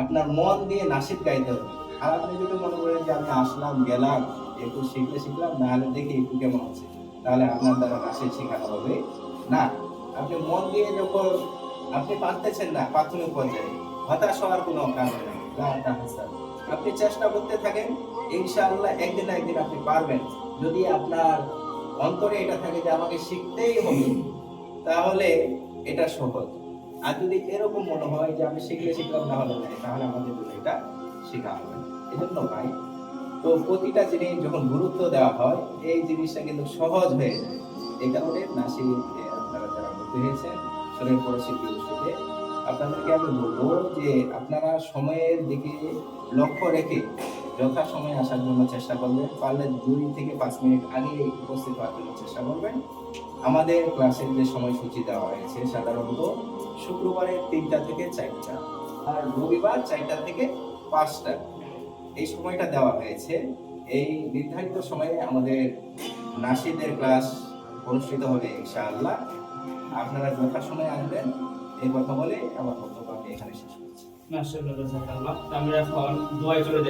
আপনার মন দিয়ে নাসিদ গাইতে হবে। আর আপনি যদি মনে করেন যে আমি আসলাম, গেলাম, একটু শিখলে শিখলাম না হলে দেখি একটু কেমন আছে। তাহলে আপনার দ্বারা নাসিদ শেখানো হবে। না, আপনি মন দিয়ে যখন আপনি পারতেছেন না প্রাথমিক পর্যায়ে, হতাশ হওয়ার কোনো কারণ নেই। আপনি চেষ্টা করতে থাকেন, ইনশাআল্লাহ একদিন একদিন আপনি পারবেন। যদি আপনার অন্তরে এটা থাকে যে আমাকে শিখতেই হবে, তাহলে এটা সহজ। আর যদি এরকম মনে হয় যে আমি শিখলে শিখলাম না হলে তাহলে আমাদের জন্য এটা শেখা হবে। এজন্য ভাই তো প্রতিটা জিনিস যখন গুরুত্ব দেওয়া হয় এই জিনিসটা কিন্তু সহজ হয়ে যায়। এই কারণে নাসির এ, আপনারা যারা ভর্তি হয়েছেন শরীর পরিস্থিতি ইস্যুতে আপনাদেরকে আমি বলব যে আপনারা সময়ের দিকে লক্ষ্য রেখে যথা সময়ে আসার জন্য চেষ্টা করবেন। পারলে দুই থেকে পাঁচ মিনিট আগে উপস্থিত হওয়ার জন্য চেষ্টা করবেন। আমাদের ক্লাসের যে সময়সূচি দেওয়া হয়েছে, সাধারণত শুক্রবারে তিনটা থেকে চারটা আর রবিবার চারটা থেকে পাঁচটা। এই সময়টা দেওয়া হয়েছে। এই নির্ধারিত সময়ে আমাদের নাসিদের ক্লাস অনুষ্ঠিত হবে ইনশাআল্লাহ। আপনারা যথা সময় আসবেন। এই কথা বলে আমার বক্তব্য আমি এখানে শেষ করছি। আমরা এখন দোয়ায় চলে